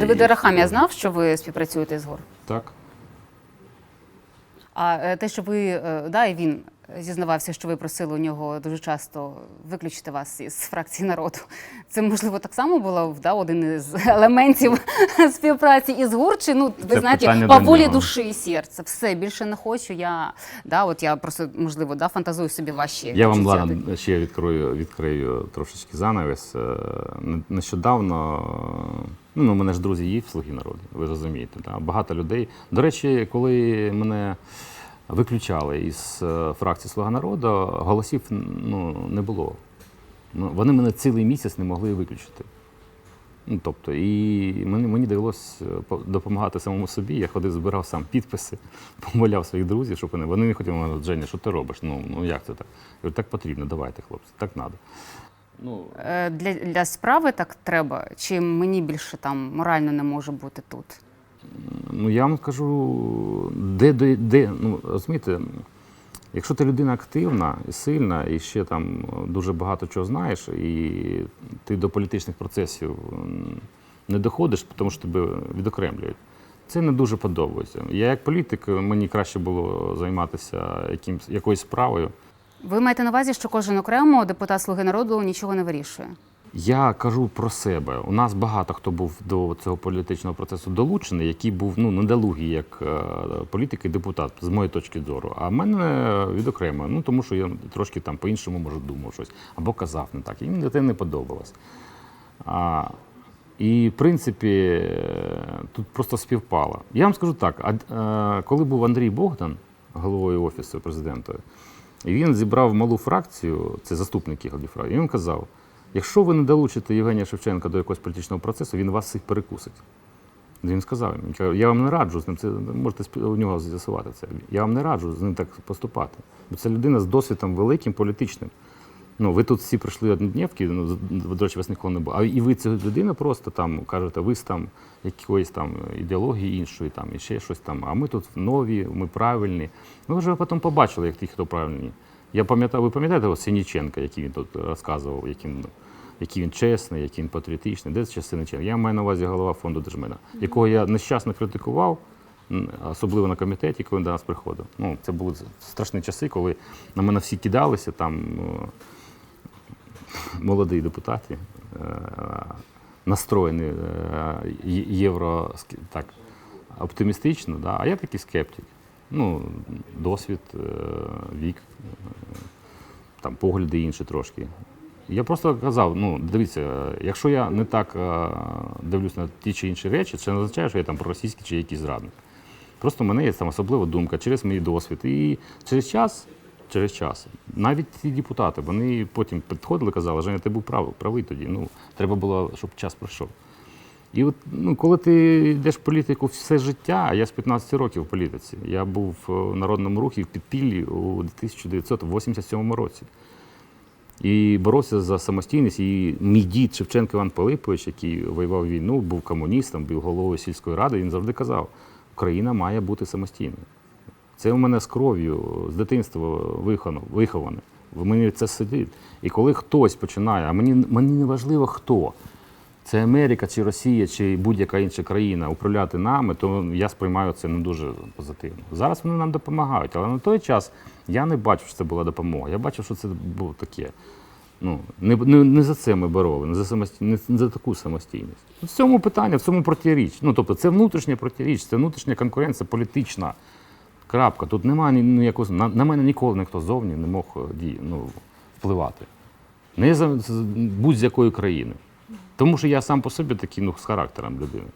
Давид я знав, що ви співпрацюєте з ГОР? Так. А е, те, що ви е, да, і він зізнавався, що ви просили у нього дуже часто виключити вас із фракції народу. Це можливо так само було да, один із елементів співпраці із ГУР? Чи ну ви Це знаєте, по волі душі і серця. Все більше не хочу. Я да, от я просто можливо да, фантазую собі ваші Я вам ладно, ще відкрию, відкрию трошечки занавес. Е, Нещодавно, ну, у мене ж друзі є в Слуги народу, ви розумієте. Да? Багато людей. До речі, коли мене виключали із е, фракції Слуга народу, голосів ну, не було. Ну, вони мене цілий місяць не могли виключити. Ну, тобто, і мені, мені довелося е, допомагати самому собі. Я ходив, збирав сам підписи, помоляв своїх друзів, щоб вони. Вони не хотіли мене, Женя, що ти робиш? Ну, ну як це так? Я говорю, так потрібно, давайте, хлопці, так треба. Ну, Е, Для, для справи так треба, чи мені більше там морально не може бути тут? Ну я вам скажу, де, де, де ну, розумієте, якщо ти людина активна і сильна, і ще там дуже багато чого знаєш, і ти до політичних процесів не доходиш, тому що тебе відокремлюють. Це не дуже подобається. Я як політик, мені краще було займатися якимсь, якоюсь справою. Ви маєте на увазі, що кожен окремо депутат Слуги народу нічого не вирішує? Я кажу про себе. У нас багато хто був до цього політичного процесу долучений, який був ну недолугий як е, політик і депутат, з моєї точки зору. А мене відокремо, ну тому що я трошки там по-іншому може думав щось або казав не так. І мені це не подобалось. А, і в принципі е, тут просто співпало. Я вам скажу так: а, е, коли був Андрій Богдан, головою офісу президента, він зібрав малу фракцію, це заступники голові фракції, і він казав: якщо ви не долучите Євгенія Шевченка до якогось політичного процесу, він вас всіх перекусить. Він сказав, я вам не раджу з ним, це можете у нього з'ясувати це. Я вам не раджу з ним так поступати. Бо це людина з досвідом великим політичним. Ну, ви тут всі прийшли однодневки, ну, до речі, вас ніколи не було. А і ви ця людина просто там кажете, ви з там якоїсь там ідеології іншої, там і ще щось там. А ми тут нові, ми правильні. Ми вже потім побачили, як ті, хто правильні. Я пам'ятаю, ви пам'ятаєте Синіченка, який він тут розказував, яким, який він чесний, який він патріотичний. Де це Синіченко? Я маю на увазі голова фонду держмина, якого я нещасно критикував. Особливо на комітеті, коли він до нас приходив. Ну, це були страшні часи, коли на мене всі кидалися там. ну, молоді депутати, е, настроєні е, євро так, оптимістично, да? а я такий скептик. Ну, досвід, е, вік, е, там, погляди інші трошки. Я просто казав: ну, дивіться, якщо я не так е, дивлюсь на ті чи інші речі, це не означає, що я там проросійський чи якийсь зрадник. Просто в мене є там особлива думка через мій досвід. І через час, через час, навіть ці депутати, вони потім підходили, казали, Женя, ти був прав, правий тоді. Ну, треба було, щоб час пройшов. І от ну, коли ти йдеш в політику все життя, а я з 15 років в політиці, я був в народному рухі в підпіллі у 1987 році. І боровся за самостійність. І мій дід Шевченко Іван Пилипович, який воював війну, був комуністом, був головою сільської ради, він завжди казав, Україна має бути самостійною. Це у мене з кров'ю, з дитинства виховане. В мені це сидить. І коли хтось починає, а мені, мені не важливо хто, це Америка чи Росія, чи будь-яка інша країна управляти нами, то я сприймаю це не дуже позитивно. Зараз вони нам допомагають, але на той час я не бачив, що це була допомога. Я бачив, що це було таке. Ну, не, не, не за це ми бороли, не за, самості... не за таку самостійність. В цьому питання, в цьому протиріч. Ну, тобто, це внутрішня протиріч, це внутрішня конкуренція політична. Крапка. Тут немає ні- ніякого. На, на мене ніколи ніхто зовні не мог е, ну, впливати. Не за будь-з якої країни. Тому що я сам по собі такий ну, з характером людини.